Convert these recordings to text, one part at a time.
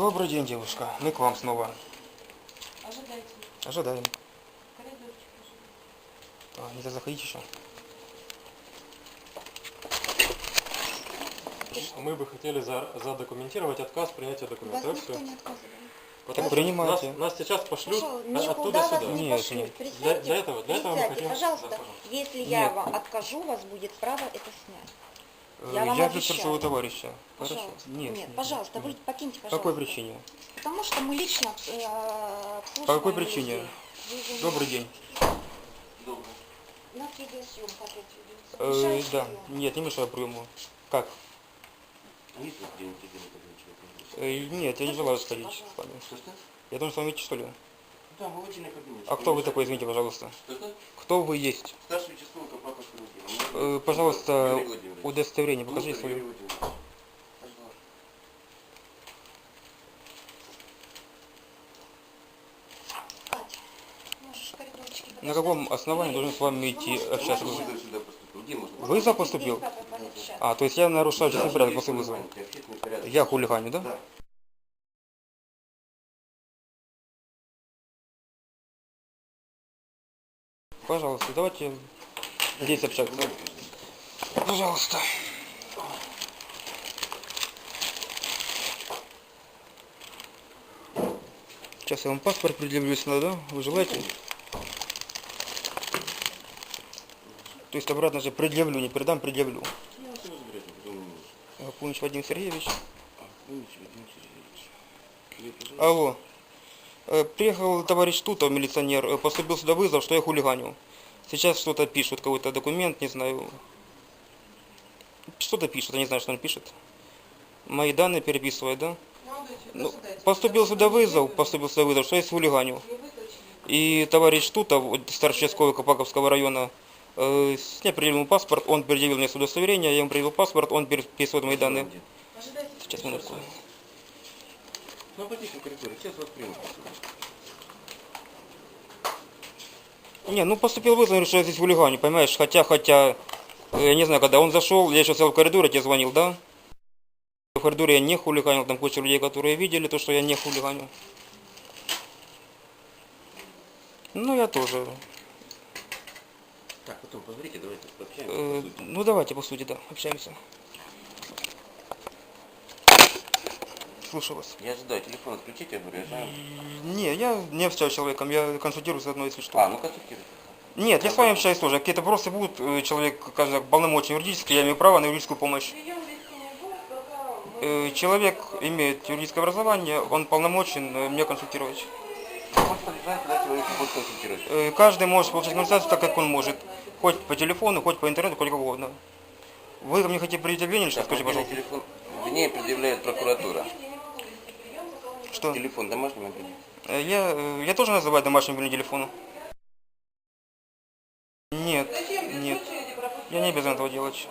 Добрый день, девушка. Мы к вам снова. Ожидайте. Ожидаем. Коридорчик. А, нельзя заходить еще. Мы бы хотели за- задокументировать отказ принятия Вас документов. никто не отказывает. Потому Так что принимайте. Нас, нас сейчас пошлют никуда оттуда вас сюда. не Нет, пошлют. нет. Присядьте, Для- для этого- для этого мы хотим- пожалуйста. Да, пожалуйста. Если я Нет. вам откажу, у вас будет право это снять. Э, Я вам Я обещаю. запрашиваю товарища. Хорошо. Пожалуйста. Нет. Нет, пожалуйста, вы покиньте, По пожалуйста. какой причине? Потому что мы лично э, По какой причине? людей. Же Добрый день. У нас видеосъемка опять. Э, да. приему? Нет, не мешаю приему. Как? А есть вот где-нибудь один такой человек? Э, Нет, я не желаю сходить Пожалуйста. с вами. Что-что? Я должен с вами идти, что ли? Да, вы в отдельный кабинет. А кто вы такой, извините, пожалуйста? Что-что? Кто вы есть? Старший участковый Капаковского отдела. Э, Пожалуйста, удостоверение покажите свое. На каком основании должен с вами Вы идти общаться? Вызов поступил? А, то есть я нарушаю общественный порядок после вызова. Я хулиганю, да? Да. Давайте здесь общаться. Пожалуйста. Сейчас я вам паспорт предъявлю, если надо, да? Вы желаете? То есть обратно же предъявлю, не передам, предъявлю. Акунич Вадим Сергеевич. Вадим Сергеевич. Алло. Э, Приехал товарищ Тутов, милиционер, э, поступил сюда вызов, что я хулиганю. Сейчас что-то пишут, какой-то документ, не знаю. Что-то пишут, я не знаю, что он пишет. Мои данные переписывает, да? Ну, поступил сюда вызов, поступил сюда вызов, что я хулиганю. И товарищ вот старший участковый Копаковского района, э, я предъявил ему паспорт, он предъявил мне удостоверение, я ему предъявил паспорт, он переписывает мои данные. Сейчас, минутку. Ну, в коридоре, сейчас вас примут. Не, ну поступил вызов, говорю, что я здесь хулиганю, понимаешь? Хотя, хотя, э, я не знаю, когда он зашел, я еще стоял в коридоре, тебе звонил, да? В коридоре я не хулиганил, там куча людей, которые видели то, что я не хулиганю. Ну, я тоже. Так, потом поговорите, давайте пообщаемся. Э, по сути. ну, давайте, по сути, да, общаемся. Слушаю вас. Я ожидаю, телефон отключите, я говорю, я знаю. Не, я не общаюсь с человеком, я консультируюсь одной, если что. А, ну консультируйте. Нет, я с вами общаюсь тоже. Какие-то вопросы будут, э, человек, скажем так, полномочия юридические, я имею право на юридическую помощь. Э, Человек имеет юридическое образование, он полномочен э, меня консультировать. Может, подъезжать, когда человек будет консультировать. Каждый может получить консультацию так, как он может. Хоть по телефону, хоть по интернету, хоть как угодно. Вы мне хотите предъявление что? Скажите, пожалуйста. телефон мне предъявляет прокуратура. Что? Телефон домашний мобильный. Э, Я, э, я тоже называю домашним мобильным телефоном? Нет, нет. Я не обязан этого делать.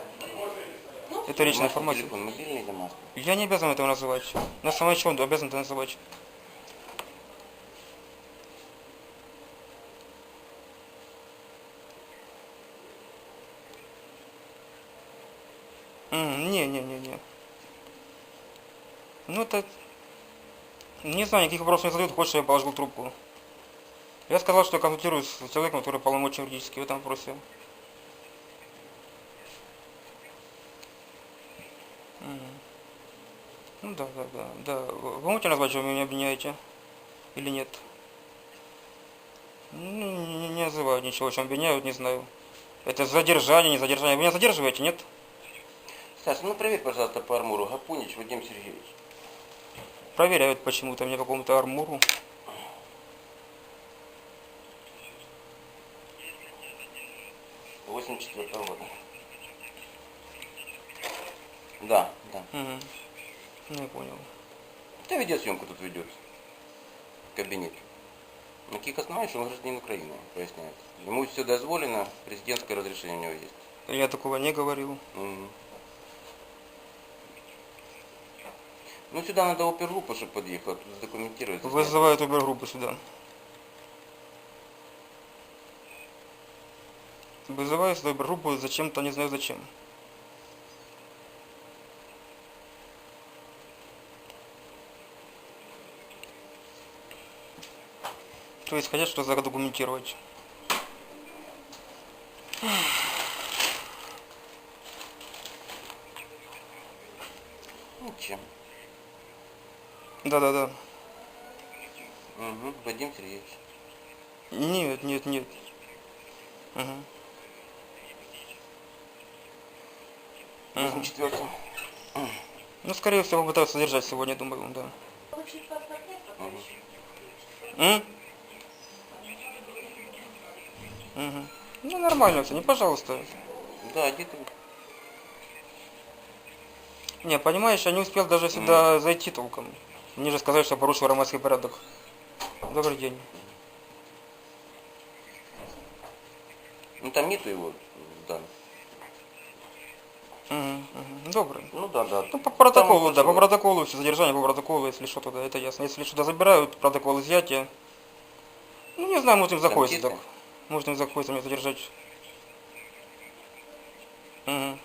Это личная Домашний информация. Телефон мобильный домашний. Я не обязан этого называть. На самом чем обязан это называть? М, Не, не, не, не. Ну это... Не знаю, никаких вопросов не задают, хочешь, я положил трубку. Я сказал, что я консультируюсь с человеком, который полномочен юридически в этом вопросе. Ну да, да, да, да. Вы можете назвать, что вы меня обвиняете? Или нет? Ну, не, не называю ничего, чем обвиняют, не знаю. Это задержание, не задержание. Вы меня задерживаете, нет? Саша, ну проверь, пожалуйста, по армуру. Гапунич Вадим Сергеевич. Проверяют почему-то мне какому-то армуру. Восемь четвертого года. Да, да. Угу. Ну, я понял. Кто видеосъемку тут ведет? В кабинете. На каких основаниях, что он гражданин Украины, поясняет. Ему все дозволено, президентское разрешение у него есть. Я такого не говорил. Мгм. Ну сюда надо опергруппа, чтобы подъехать, тут задокументировать. Вызывают опергруппу сюда. Вызываю сюда опергруппу зачем-то, не знаю зачем. То есть хотят что-то задокументировать. Да-да-да. Угу. Вадим Сергеевич. Нет, нет, нет. Мгм. 84 Ну, скорее всего, попытаются задержать сегодня, думаю, да. М? Мгм. Ну, нормально все, не, пожалуйста. Да, где-то... Не, понимаешь, я не успел даже сюда зайти толком. Мне же сказали, что я порушил громадский порядок. Добрый день. Ну, там нету его данных. Мгм, мгм. Добрый. Ну, да, да. Ну, по протоколу, Там да, по протоколу, все задержание по протоколу, если что, то да, это ясно. Если что-то забирают, протокол изъятия. Ну, не знаю, может им захочется так. Может им захочется меня задержать. Мгм.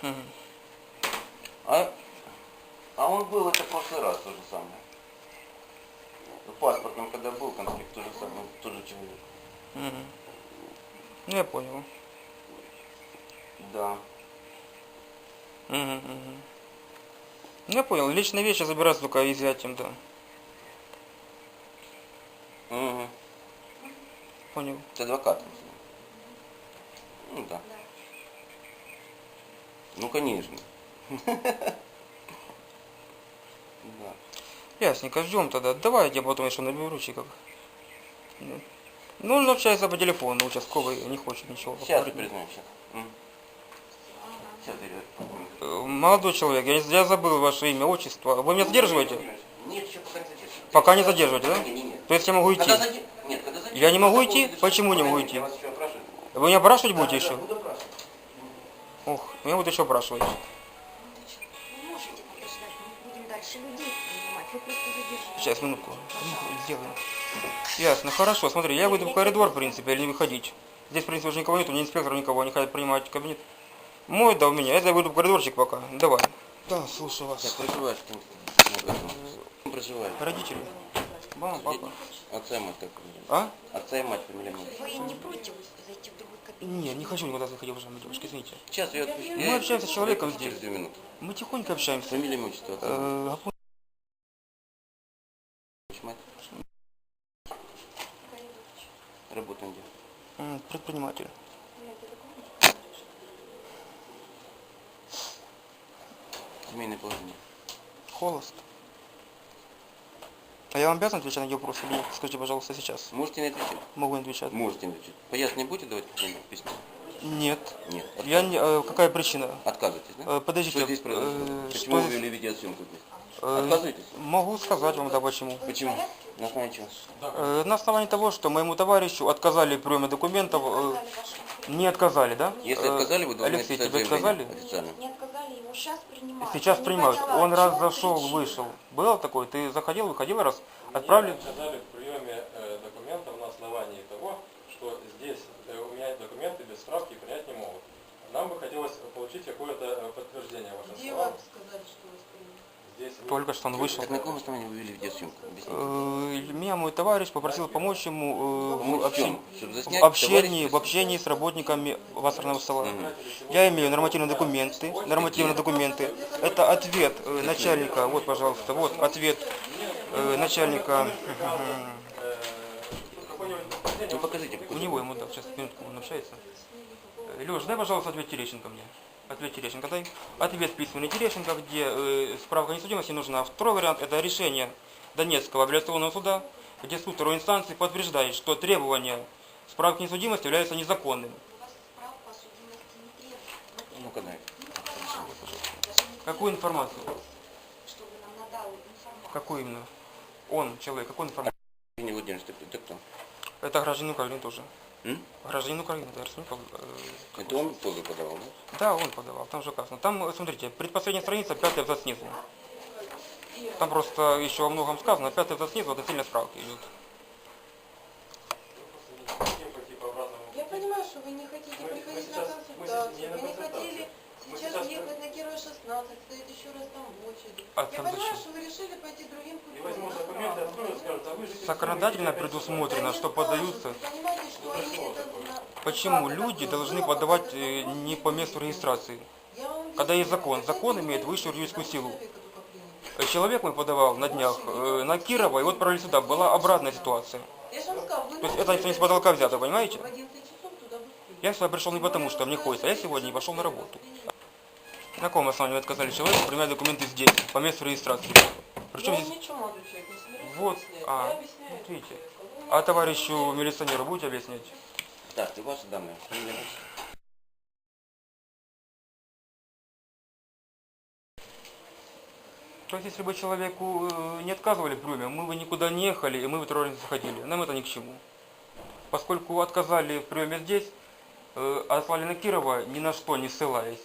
Мгм. А, а он был это в прошлый раз то же самое. В паспортном, когда был конфликт, то же самое, тоже человек. Мгм. Ну, я понял. Да. Мгм, мгм. Ну, я понял. Личные вещи забираются только изъятием, да. Угу. Понял. С адвокатом. Ну да. Ну конечно. Да. Ясненько, ждем тогда. Давай я потом еще наберу чеков. Ну, Ну, он общается по телефону, участковый не хочет ничего. Сейчас Э, Молодой человек, я, я забыл ваше имя, отчество. Вы меня задерживаете? Нет, еще пока не задерживайте. Пока не задерживаете, да? Не, не, не. То есть я могу идти? Когда заде- Нет, когда задержите, Я не могу идти? Почему не могу идти? Вы меня опрашивать будете Да, еще? да, буду опрашивать. Ох, меня будут еще опрашивать. Сейчас, минутку. Сделаем. Ясно, хорошо. Смотри, я выйду в коридор, в принципе, или не выходить. Здесь, в принципе, уже никого нету, ни инспектора, никого. Они хотят принимать кабинет. Мой, да, у меня. Это я выйду в коридорчик пока. Давай. Да, слушаю Как вас. проживаешь ты? Проживаешь. Родители. Мама, папа. Отца и мать как? А? Отца и мать фамилия мать. Вы не против зайти в другой кабинет? Нет, не хочу никуда заходить, уважаемые девушки, извините. Сейчас я отпущу. Мы общаемся с человеком Через здесь. две минуты. Мы тихонько общаемся. Фамилия, имущество, Работаем где? Предприниматель. Семейное положение. Холост. А я вам обязан отвечать на эти вопросы? Или нет? Скажите, пожалуйста, сейчас. Можете не отвечать? Могу не отвечать. Можете не отвечать. Пояснение будете давать письмо? письмо? Нет. Нет. Я не... э, Какая причина? Отказываетесь, да? Э, Подождите. Что здесь произошло? э, Почему что вы здесь? вели видеосъемку здесь? Э, Отказываетесь? Могу сказать вам, да, почему. Почему? На основании чего? Э, На основании того, что моему товарищу отказали в приеме документов, э, не отказали, да? Если Э, отказали, вы должны Алексей, написать тебе заявление отказали? официально. Не отказали, его сейчас принимают. Сейчас не принимают. поняла, Он раз зашел, причина? вышел. Было такое? Ты заходил, выходил раз, отправили? Отказали в приеме э, документов на основании того, что здесь э, у меня документы без справки принять не могут. Нам бы хотелось получить какое-то э, подтверждение вашим Где словам. вам сказали, что вас приняли? Только что он вышел. Так на каком основании вы видеосъемку? Объясните. Э, Меня мой товарищ попросил помочь ему э, в Помочь в общении, в общении, в с работниками вассерного стола. Я имею нормативные документы, нормативные документы. Это ответ э, начальника, вот, пожалуйста, вот ответ начальника, Ну покажите, у него ему, да, сейчас минутку, он общается. Леш, дай, пожалуйста, ответ Терещенко мне. Ответ Терещенко дай. Ответ письменный Терещенко, где э, справка несудимости нужна. Второй вариант это решение Донецкого апелляционного суда, где суд второй инстанции подтверждает, что требование справки несудимости является незаконным. Не. Ну-ка дай. Какую информацию? Какую именно? Он, человек, какую информацию? Это гражданин Украины тоже. М? Гражданин Украины, это Арсенюк, э, Это он позу подавал, да? Да, он подавал, там же указано. Там, э, смотрите, предпоследняя страница, пятый абзац снизу. Там просто еще о многом сказано, пятый абзац снизу, это сильная справка идет. Я понимаю, что вы не хотите приходить на мы сейчас не консультацию, вы не хотели сейчас сейчас- ехать на Кирова 16, стоять еще раз там в очереди. А Я там понимаю, зачем? что вы решили пойти другим И путем. возьмут на документы, откроют, скажут, а вы законодательно предусмотрено, что подаются... Понимаете, что они это Почему люди должны подавать э, не по месту регистрации? Когда есть закон? Закон имеет вы высшую юридическую силу. Э, Человек мы подавал на днях э, на Кирова, и вот отправили сюда. Была обратная ситуация. То есть это не с потолка взято, понимаете? В 11 часов туда быстрее. Я сюда пришел не потому, что мне хочется, а я сегодня не пошел на работу. На каком основании вы отказали человеку принять документы здесь, по месту регистрации? Причем Я вам здесь... ничего молодой человек не собираюсь Вот, а, вот видите. А товарищу милиционеру будете объяснять? Так, ты. Фамилия, отчество. То есть, если бы человеку э, не отказывали в приеме, мы бы никуда не ехали, и мы бы раз не заходили. Нам это ни к чему. Поскольку отказали в приеме здесь, э, отслали на Кирова, ни на что не ссылаясь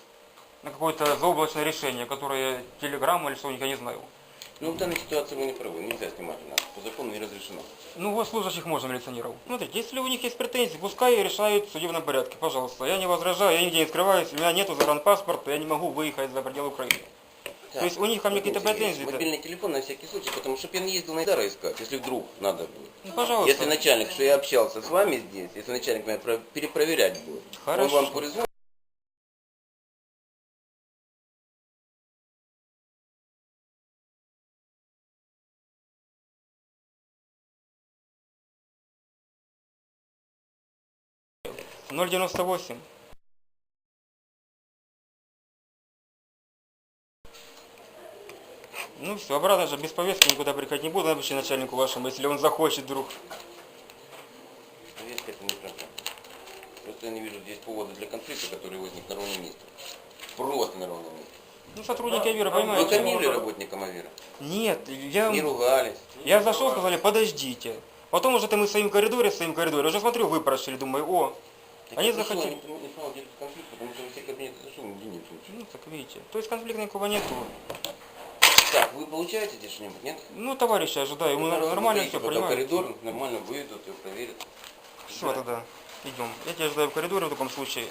на какое-то заоблачное решение, которое Телеграм или что-нибудь, я не знаю. Ну, в данной ситуации мы не правы, нельзя снимать у нас, по закону не разрешено. Ну, вас служащих можно милиционеров. Смотрите, если у них есть претензии, пускай решают в судебном порядке, пожалуйста. Я не возражаю, я нигде не скрываюсь, у меня нету загранпаспорта, я не могу выехать за пределы Украины. Да. То есть у них ко мне какие-то претензии. Мобильный да? телефон на всякий случай, потому что я не ездил на Идара искать, если вдруг надо будет. Ну, пожалуйста. Если начальник, что я общался с вами здесь, если начальник меня перепроверять будет, Хорошо. он вам позвонит. 0,98. Ну все, обратно же, без повестки никуда приходить не буду, напиши начальнику вашему, если он захочет друг. Повестка это не проблема. Просто я не вижу здесь повода для конфликта, который возник на ровном месте. Просто на ровном месте. Ну, сотрудники Авера, а, понимаете. Вы томили работникам Авера? Нет, я... Не ругались? Я зашел, сказали, подождите. Потом уже там мы в своем коридоре, в своем коридоре, уже смотрю, вы выпрошили, думаю, о, так Они пришел, захотели. Не, не понял, где тут конфликт, потому что все кабинеты нигде нет ничего. ну так видите. То есть конфликта никакого нету. Так, вы получаете здесь что-нибудь, нет? Ну, товарищи, ожидаю, мы нормально все понимаем. коридор, нормально выйдут и проверят. Все, тогда идем. Я тебя ожидаю в коридоре в таком случае.